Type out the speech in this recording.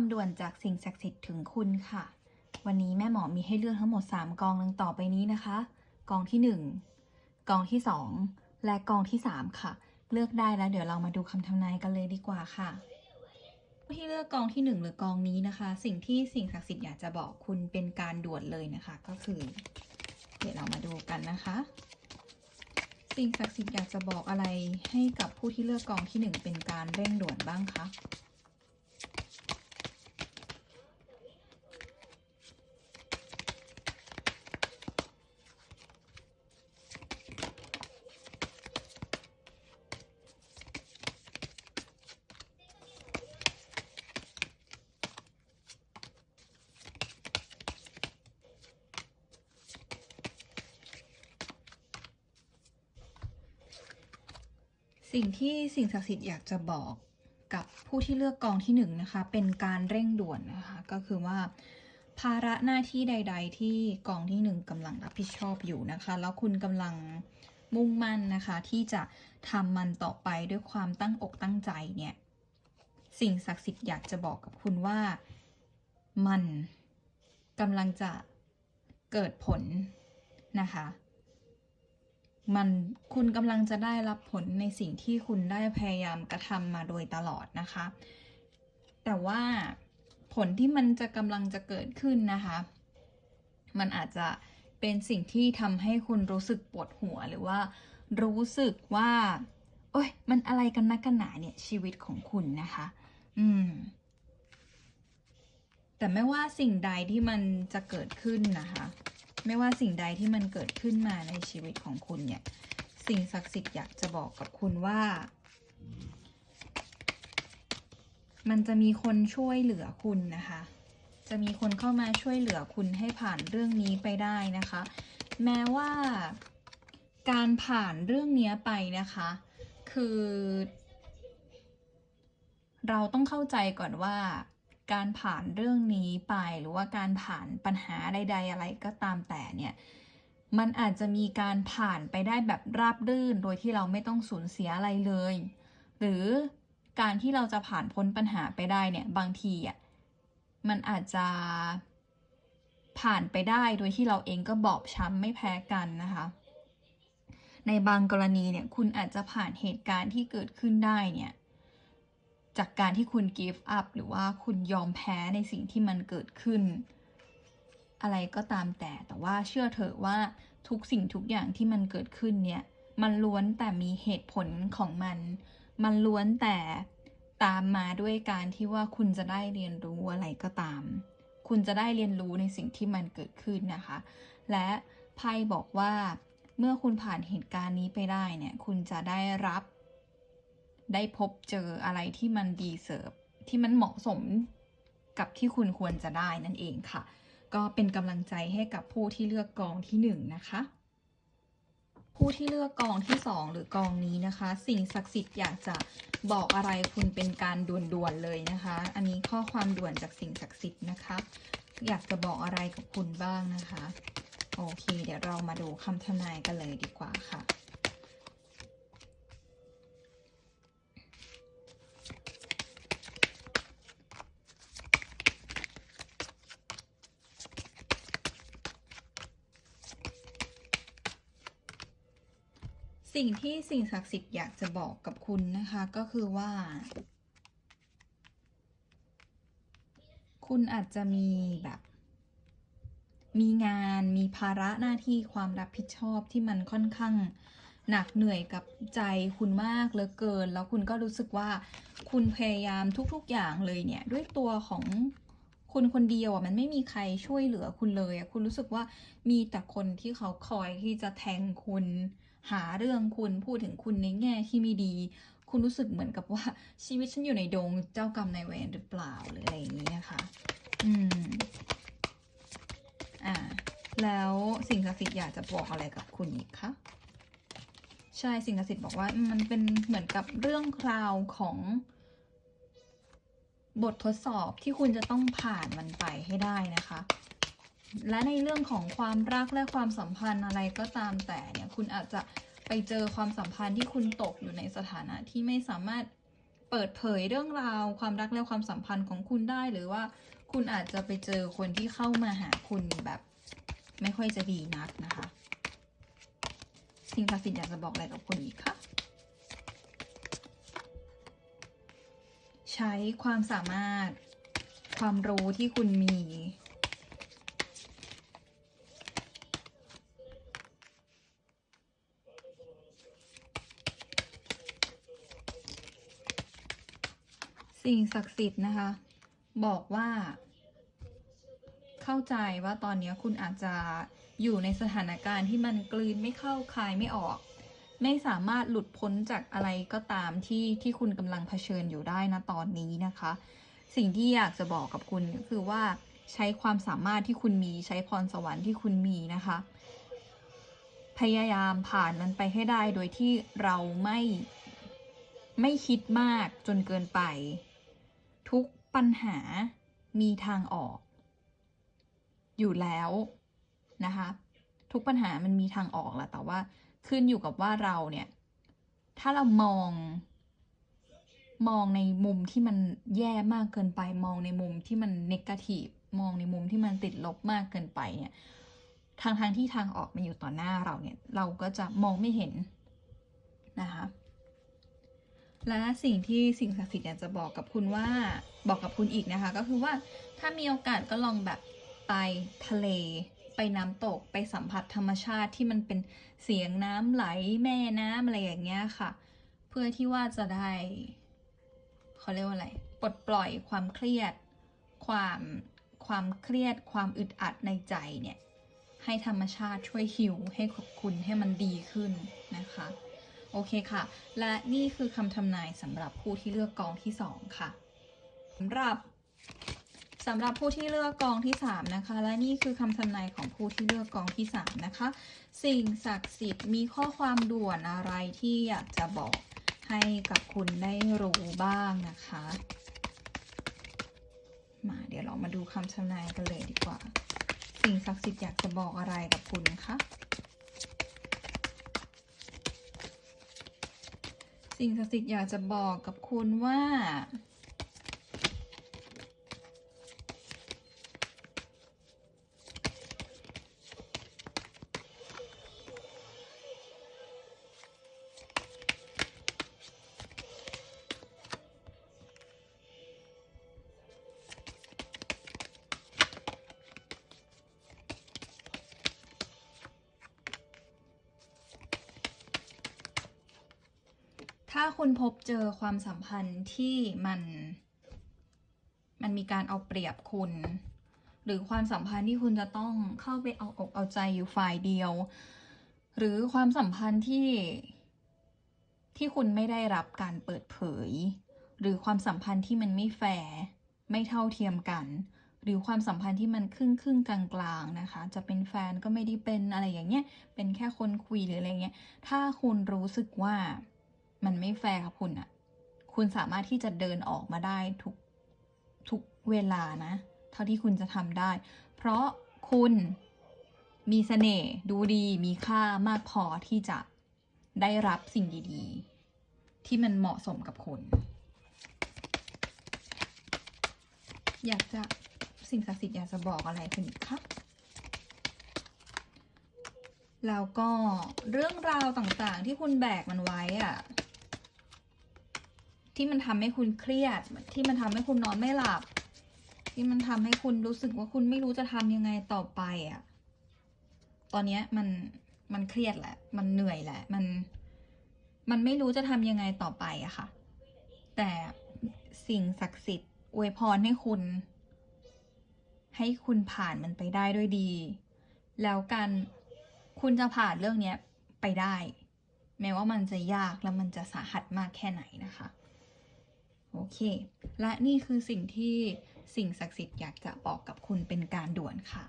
ความด่วนจากสิ่งศักดิ์สิทธิ์ถึงคุณค่ะ วันนี้แม่หมอมีให้เลือกทั้งหมด 3 กองดังต่อไปนี้นะคะ กองที่ 1 กองที่ 2 และกองที่ 3 ค่ะ เลือกได้แล้วเดี๋ยวเรามาดูคำทำนายกันเลยดีกว่าค่ะที่เลือกกองที่ 1 หรือกองนี้นะคะ สิ่งที่สิ่งศักดิ์สิทธิ์อยากจะบอกคุณเป็นการด่วนเลยนะคะ ก็คือ เดี๋ยวเรามาดูกันนะคะ สิ่งศักดิ์สิทธิ์อยากจะบอกอะไรให้กับผู้ที่เลือกกองที่หนึ่งเป็นการเร่งด่วนบ้างคะ สิ่งที่สิ่งศักดิ์สิทธิ์อยากจะบอกกับผู้ที่เลือกกองที่หนึ่งนะคะ เป็นการเร่งด่วนนะคะ ก็คือว่าภาระหน้าที่ใด ๆ ที่กองที่หนึ่งกำลังรับผิดชอบอยู่นะคะ แล้วคุณกำลังมุ่งมั่นนะคะ ที่จะทำมันต่อไปด้วยความตั้งอกตั้งใจเนี่ย สิ่งศักดิ์สิทธิ์อยากจะบอกกับคุณว่ามันกำลังจะเกิดผลนะคะ มันคุณกำลังจะได้รับผลในสิ่งที่คุณได้พยายามกระทำมาโดยตลอดนะคะ แต่ว่าผลที่มันจะกำลังจะเกิดขึ้นนะคะ มันอาจจะเป็นสิ่งที่ทำให้คุณรู้สึกปวดหัวหรือว่า รู้สึกว่า โอ้ยมันอะไรกันนักกันหนาเนี่ยชีวิตของคุณนะคะ อืม แต่ไม่ว่าสิ่งใดที่มันจะเกิดขึ้นนะคะ ไม่ว่าสิ่งใดที่มันเกิดขึ้นมาในชีวิตของคุณเนี่ย สิ่งศักดิ์สิทธิ์อยากจะบอกกับคุณว่า มันจะมีคนช่วยเหลือคุณนะคะ จะมีคนเข้ามาช่วยเหลือคุณให้ผ่านเรื่องนี้ไปได้นะคะ แม้ว่าการผ่านเรื่องนี้ไปนะคะ คือ เราต้องเข้าใจก่อนว่า การผ่านเรื่องนี้ไปหรือว่าการผ่านปัญหาใด ๆ อะไรก็ตามแต่เนี่ยมันอาจจะมีการผ่านไปได้แบบราบรื่น โดยที่เราไม่ต้องสูญเสียอะไรเลย หรือการที่เราจะผ่านพ้นปัญหาไปได้เนี่ยบางทีอะมันอาจจะผ่านไปได้โดยที่เราเองก็บอบช้ำไม่แพ้กันนะคะ ในบางกรณีเนี่ยคุณอาจจะผ่านเหตุการณ์ที่เกิดขึ้นได้เนี่ย จากการที่คุณ give up หรือว่าคุณยอมแพ้ในสิ่งที่มันเกิดขึ้น อะไรก็ตามแต่แต่ว่าเชื่อเถอะว่าทุกสิ่งทุกอย่างที่มันเกิดขึ้นเนี่ย มันล้วนแต่มีเหตุผลของมัน มันล้วนแต่ตามมาด้วยการที่ว่าคุณจะได้เรียนรู้อะไรก็ตาม คุณจะได้เรียนรู้ในสิ่งที่มันเกิดขึ้นนะคะ และไพ่บอกว่าเมื่อคุณผ่านเหตุการณ์นี้ไปได้เนี่ย คุณจะได้รับ ได้พบเจออะไรที่มันดีเสิร์ฟที่มันเหมาะสมกับที่คุณควรจะได้นั่นเองค่ะ ก็เป็นกำลังใจให้กับผู้ที่เลือกกองที่หนึ่งนะคะ ผู้ที่เลือกกองที่สองหรือกองนี้นะคะ สิ่งศักดิ์สิทธิ์อยากจะบอกอะไรคุณเป็นการด่วนๆเลยนะคะ อันนี้ข้อความด่วนจากสิ่งศักดิ์สิทธิ์นะคะ อยากจะบอกอะไรกับคุณบ้างนะคะ โอเค เดี๋ยวเรามาดูคำทำนายกันเลยดีกว่าค่ะ สิ่งที่สิ่งศักดิ์สิทธิ์อยากจะบอกกับคุณนะคะก็คือว่า คุณอาจจะมีแบบ มีงานมีภาระหน้าที่ความรับผิดชอบที่มันค่อนข้างหนักเหนื่อยกับใจคุณมากเหลือเกิน แล้วคุณก็รู้สึกว่าคุณพยายามทุกๆอย่างเลยเนี่ย ด้วยตัวของคุณคนเดียวอะมันไม่มีใครช่วยเหลือคุณเลยอะคุณรู้สึกว่ามีแต่คนที่เขาคอยที่จะแทงคุณ หาเรื่องคุณพูดถึงคุณในแง่ที่ไม่ดี คุณรู้สึกเหมือนกับว่าชีวิตฉันอยู่ในดงเจ้ากรรมนายเวรหรือเปล่าหรืออะไรอย่างนี้นะคะอืมอ่าแล้วสิ่งศักดิ์สิทธิ์อยากจะบอกอะไรกับคุณอีกคะใช่สิ่งศักดิ์สิทธิ์บอกว่ามันเป็นเหมือนกับเรื่องราวของบททดสอบที่คุณจะต้องผ่านมันไปให้ได้นะคะ และในเรื่องของความรักและความสัมพันธ์อะไรก็ตามแต่เนี่ยคุณอาจจะไปเจอความสัมพันธ์ที่คุณตกอยู่ในสถานะที่ไม่สามารถเปิดเผยเรื่องราว ความรักและความสัมพันธ์ของคุณได้หรือว่าคุณอาจจะไปเจอคนที่เข้ามาหาคุณแบบไม่ค่อยจะดีนักนะคะ สิ่งศักดิ์สิทธิ์อยากจะบอกอะไรกับคุณอีกคะใช้ความสามารถความรู้ที่คุณมี สิ่งศักดิ์สิทธิ์นะคะ บอกว่า เข้าใจว่าตอนนี้คุณอาจจะอยู่ในสถานการณ์ที่มันกลืนไม่เข้าคายไม่ออก ไม่สามารถหลุดพ้นจากอะไรก็ตามที่ที่คุณกำลังเผชิญอยู่ได้นะตอนนี้นะคะ สิ่งที่อยากจะบอกกับคุณก็คือว่าใช้ความสามารถที่คุณมีใช้พรสวรรค์ที่คุณมีนะคะ พยายามผ่านมันไปให้ได้โดยที่เราไม่ไม่คิดมากจนเกินไป ทุกปัญหามีทางออก อยู่แล้วนะคะ ทุกปัญหามันมีทางออกแหละแต่ว่าขึ้นอยู่กับว่าเราเนี่ย ถ้าเรามองมองในมุมที่มันแย่มากเกินไป มองในมุมที่มันเนกาทีฟมองในมุมที่มันติดลบมากเกินไปเนี่ยทางทางที่ทางออกมันอยู่ต่อหน้าเราเนี่ย เราก็จะมองไม่เห็นนะคะ และสิ่งที่สิ่งศักดิ์สิทธิ์อยากจะบอกกับคุณว่าบอกกับคุณอีกนะคะ ก็คือว่าถ้ามีโอกาสก็ลองแบบไปทะเล ไปน้ำตกไปสัมผัสธรรมชาติที่มันเป็นเสียงน้ำไหลแม่น้ำอะไรอย่างเงี้ยค่ะ เพื่อที่ว่าจะได้เขาเรียกว่าอะไรปลดปล่อยความเครียด ความความเครียด ความอึดอัดในใจเนี่ยให้ธรรมชาติช่วยฮิวให้กับคุณให้มันดีขึ้นนะคะ อเคค่ะ และนี่คือคำทำนายสำหรับผู้ที่เลือกกองที่ 2 ค่ะสำหรับสำหรับผู้ที่เลือกกองที่ 3 นะคะ และนี่คือคำทำนายของผู้ที่เลือกกองที่ 3 นะคะ สิ่งศักดิ์สิทธิ์มีข้อความด่วนอะไรที่อยากจะบอกให้กับคุณได้รู้บ้างนะคะ มาเดี๋ยวเรามาดูคำทำนายกันเลยดีกว่า สิ่งศักดิ์สิทธิ์อยากจะบอกอะไรกับคุณคะ สิ่งศักดิ์สิทธิ์อยากจะบอกกับคุณว่า ถ้าคุณพบเจอความสัมพันธ์ที่มัน มันมีการเอาเปรียบคุณ หรือความสัมพันธ์ที่คุณจะต้องเข้าไปเอาอกเอาใจอยู่ฝ่ายเดียว หรือความสัมพันธ์ที่ที่คุณไม่ได้รับการเปิดเผย หรือความสัมพันธ์ที่มันไม่แฟร์ไม่เท่าเทียมกัน หรือความสัมพันธ์ที่มันครึ่งครึ่งๆกลางนะคะ จะเป็นแฟนก็ไม่ได้เป็นอะไรอย่างเงี้ยเป็นแค่คนคุยหรืออะไรเงี้ยถ้าคุณรู้สึกว่า มันไม่แฟร์กับคุณอะคุณสามารถที่จะเดินออกมาได้ทุกทุกเวลานะ เท่าที่คุณจะทำได้ เพราะคุณมีเสน่ห์ดูดีมีค่ามากพอที่จะได้รับสิ่งดีๆ ที่มันเหมาะสมกับคุณ อยากจะสิ่งศักดิ์สิทธิ์อยากจะบอกอะไรคุณอีกคะแล้วก็เรื่องราวต่างๆที่คุณแบกมันไว้อะ ที่มันทำให้คุณเครียด ที่มันทำให้คุณนอนไม่หลับ ที่มันทำให้คุณรู้สึกว่าคุณไม่รู้จะทำยังไงต่อไปอะตอนเนี้ยมันมันเครียดแหละ มันเหนื่อยแหละ มัน มันไม่รู้จะทำยังไงต่อไปอะค่ะ แต่สิ่งศักดิ์สิทธิ์อวยพรให้คุณ ให้คุณผ่านมันไปได้ด้วยดี แล้วกันคุณจะผ่านเรื่องเนี้ยไปได้ แม้ว่ามันจะยากและมันจะสาหัสมากแค่ไหนนะคะ โอเค และนี่คือสิ่งที่สิ่งศักดิ์สิทธิ์อยากจะบอกกับคุณเป็นการด่วนค่ะ